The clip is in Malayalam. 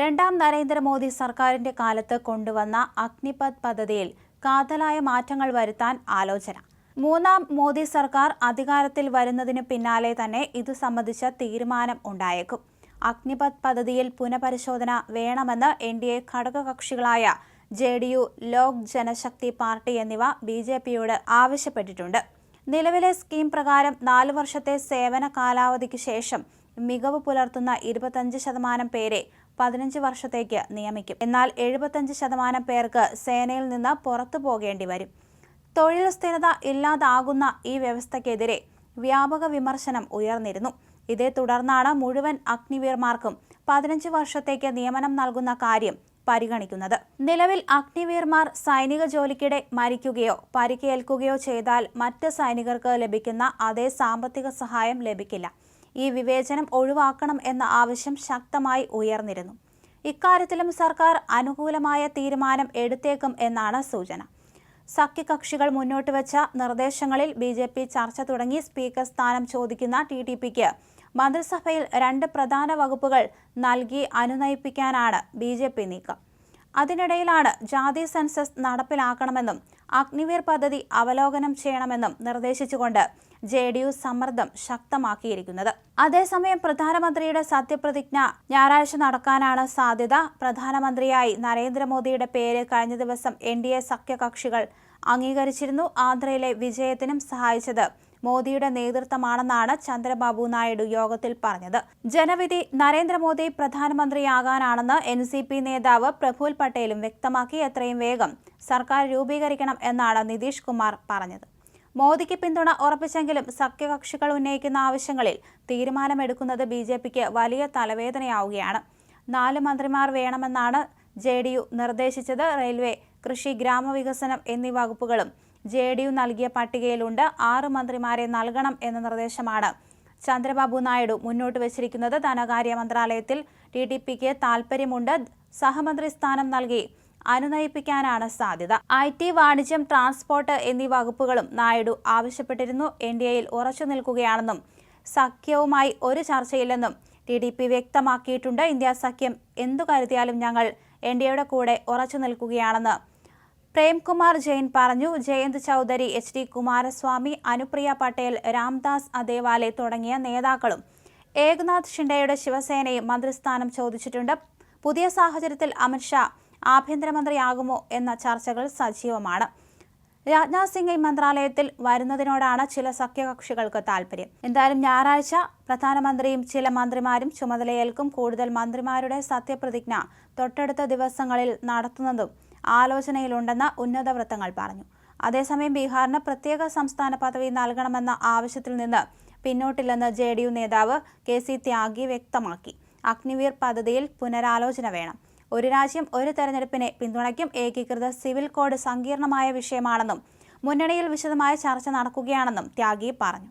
രണ്ടാം നരേന്ദ്രമോദി സർക്കാരിന്റെ കാലത്ത് കൊണ്ടുവന്ന അഗ്നിപത് പദ്ധതിയിൽ കാതലായ മാറ്റങ്ങൾ വരുത്താൻ ആലോചന. മൂന്നാം മോദി സർക്കാർ അധികാരത്തിൽ വരുന്നതിന് പിന്നാലെ തന്നെ ഇതു സംബന്ധിച്ച തീരുമാനം ഉണ്ടായേക്കും. അഗ്നിപത് പദ്ധതിയിൽ പുനഃപരിശോധന വേണമെന്ന് N D A ഘടകകക്ഷികളായ J D U Lok Janshakti Party എന്നിവ ബി ജെ പിയോട് ആവശ്യപ്പെട്ടിട്ടുണ്ട്. നിലവിലെ സ്കീം പ്രകാരം നാല് വർഷത്തെ സേവന കാലാവധിക്ക് ശേഷം മികവ് പുലർത്തുന്ന ഇരുപത്തഞ്ച് ശതമാനം പേരെ പതിനഞ്ച് വർഷത്തേക്ക് നിയമിക്കും. എന്നാൽ എഴുപത്തഞ്ച് ശതമാനം പേർക്ക് സേനയിൽ നിന്ന് പുറത്തു പോകേണ്ടി വരും. തൊഴിൽ സ്ഥിരത ഇല്ലാതാകുന്ന ഈ വ്യവസ്ഥയ്ക്കെതിരെ വ്യാപക വിമർശനം ഉയർന്നിരുന്നു. ഇതേ തുടർന്നാണ് മുഴുവൻ അഗ്നിവീർമാർക്കും പതിനഞ്ച് വർഷത്തേക്ക് നിയമനം നൽകുന്ന കാര്യം പരിഗണിക്കുന്നത്. നിലവിൽ അഗ്നിവീർമാർ സൈനിക ജോലിക്കിടെ മരിക്കുകയോ പരിക്കേൽക്കുകയോ ചെയ്താൽ മറ്റ് സൈനികർക്ക് ലഭിക്കുന്ന അതേ സാമ്പത്തിക സഹായം ലഭിക്കില്ല. ഈ വിവേചനം ഒഴിവാക്കണം എന്ന ആവശ്യം ശക്തമായി ഉയർന്നിരുന്നു. ഇക്കാര്യത്തിലും സർക്കാർ അനുകൂലമായ തീരുമാനം എടുത്തേക്കും എന്നാണ് സൂചന. സഖ്യകക്ഷികൾ മുന്നോട്ട് വെച്ച നിർദ്ദേശങ്ങളിൽ ബി ജെ പി ചർച്ച തുടങ്ങി സ്പീക്കർ സ്ഥാനം ചോദിക്കുന്ന ടി ടി പിക്ക് മന്ത്രിസഭയിൽ രണ്ട് പ്രധാന വകുപ്പുകൾ നൽകി അനുനയിപ്പിക്കാനാണ് ബി ജെ പി നീക്കം. അതിനിടയിലാണ് ജാതി സെൻസസ് നടപ്പിലാക്കണമെന്നും അഗ്നിവീർ പദ്ധതി അവലോകനം ചെയ്യണമെന്നും നിർദ്ദേശിച്ചുകൊണ്ട് ജെ ഡി യു സമ്മർദ്ദം ശക്തമാക്കിയിരിക്കുന്നത്. അതേസമയം പ്രധാനമന്ത്രിയുടെ സത്യപ്രതിജ്ഞ ഞായറാഴ്ച നടക്കാനാണ് സാധ്യത. പ്രധാനമന്ത്രിയായി നരേന്ദ്രമോദിയുടെ പേര് കഴിഞ്ഞ ദിവസം എൻ ഡി എ സഖ്യകക്ഷികൾ അംഗീകരിച്ചിരുന്നു. ആന്ധ്രയിലെ വിജയത്തിനും സഹായിച്ചത് മോദിയുടെ നേതൃത്വമാണെന്നാണ് ചന്ദ്രബാബു നായിഡു യോഗത്തിൽ പറഞ്ഞത്. ജനവിധി നരേന്ദ്രമോദി പ്രധാനമന്ത്രിയാകാനാണെന്ന് എൻ സി പി നേതാവ് പ്രഫുൽ പട്ടേലും വ്യക്തമാക്കി. എത്രയും വേഗം സർക്കാർ രൂപീകരിക്കണം എന്നാണ് നിതീഷ് കുമാർ പറഞ്ഞത്. മോദിക്ക് പിന്തുണ ഉറപ്പിച്ചെങ്കിലും സഖ്യകക്ഷികൾ ഉന്നയിക്കുന്ന ആവശ്യങ്ങളിൽ തീരുമാനമെടുക്കുന്നത് ബി ജെ പിക്ക് വലിയ തലവേദനയാവുകയാണ്. നാല് മന്ത്രിമാർ വേണമെന്നാണ് ജെ ഡി യു നിർദ്ദേശിച്ചത്. റെയിൽവേ കൃഷി ഗ്രാമവികസനം എന്നീ വകുപ്പുകളും ജെ ഡി യു നൽകിയ പട്ടികയിലുണ്ട്. ആറ് മന്ത്രിമാരെ നൽകണം എന്ന നിർദ്ദേശമാണ് ചന്ദ്രബാബു നായിഡു മുന്നോട്ട് വച്ചിരിക്കുന്നത്. ധനകാര്യ മന്ത്രാലയത്തിൽ ടി ഡി പിക്ക് താൽപ്പര്യമുണ്ട്. സഹമന്ത്രി സ്ഥാനം നൽകി അനുനയിപ്പിക്കാനാണ് സാധ്യത. ഐ ടി വാണിജ്യം ട്രാൻസ്പോർട്ട് എന്നീ വകുപ്പുകളും നായിഡു ആവശ്യപ്പെട്ടിരുന്നു. എൻ ഡി എയിൽ ഉറച്ചു നിൽക്കുകയാണെന്നും സഖ്യവുമായി ഒരു ചർച്ചയില്ലെന്നും ടി ഡി പി വ്യക്തമാക്കിയിട്ടുണ്ട്. ഇന്ത്യ സഖ്യം എന്തു കരുതിയാലും ഞങ്ങൾ എൻ ഡി എയുടെ കൂടെ ഉറച്ചു നിൽക്കുകയാണെന്ന് പ്രേംകുമാർ ജെയിൻ പറഞ്ഞു. ജയന്ത് ചൗധരി എച്ച് ഡി കുമാരസ്വാമി അനുപ്രിയ പട്ടേൽ രാംദാസ് അദേവാലെ തുടങ്ങിയ നേതാക്കളും ഏകനാഥ് ഷിൻഡെയുടെ ശിവസേനയും മന്ത്രിസ്ഥാനം ചോദിച്ചിട്ടുണ്ട്. പുതിയ സാഹചര്യത്തിൽ അമിത്ഷാ ആഭ്യന്തരമന്ത്രിയാകുമോ എന്ന ചർച്ചകൾ സജീവമാണ്. രാജ്നാഥ് സിംഗ് ഈ മന്ത്രാലയത്തിൽ വരുന്നതിനോടാണ് ചില സഖ്യകക്ഷികൾക്ക് താല്പര്യം എന്തായാലും ഞായറാഴ്ച പ്രധാനമന്ത്രിയും ചില മന്ത്രിമാരും ചുമതലയേൽക്കും കൂടുതൽ മന്ത്രിമാരുടെ സത്യപ്രതിജ്ഞ തൊട്ടടുത്ത ദിവസങ്ങളിൽ നടത്തുന്നതും ആലോചനയിലുണ്ടെന്ന് ഉന്നത വൃത്തങ്ങൾ പറഞ്ഞു. അതേസമയം ബീഹാറിന് പ്രത്യേക സംസ്ഥാന പദവി നൽകണമെന്ന ആവശ്യത്തിൽ നിന്ന് പിന്നോട്ടില്ലെന്ന് ജെ നേതാവ് കെ സി ത്യാഗി വ്യക്തമാക്കി. അഗ്നിവീർ പദ്ധതിയിൽ പുനരാലോചന വേണം. ഒരു രാജ്യം ഒരു തെരഞ്ഞെടുപ്പിനെ പിന്തുണയ്ക്കും ഏകീകൃത സിവിൽ കോഡ് സങ്കീർണമായ വിഷയമാണെന്നും മുന്നണിയിൽ വിശദമായ ചർച്ച നടക്കുകയാണെന്നും ത്യാഗി പറഞ്ഞു.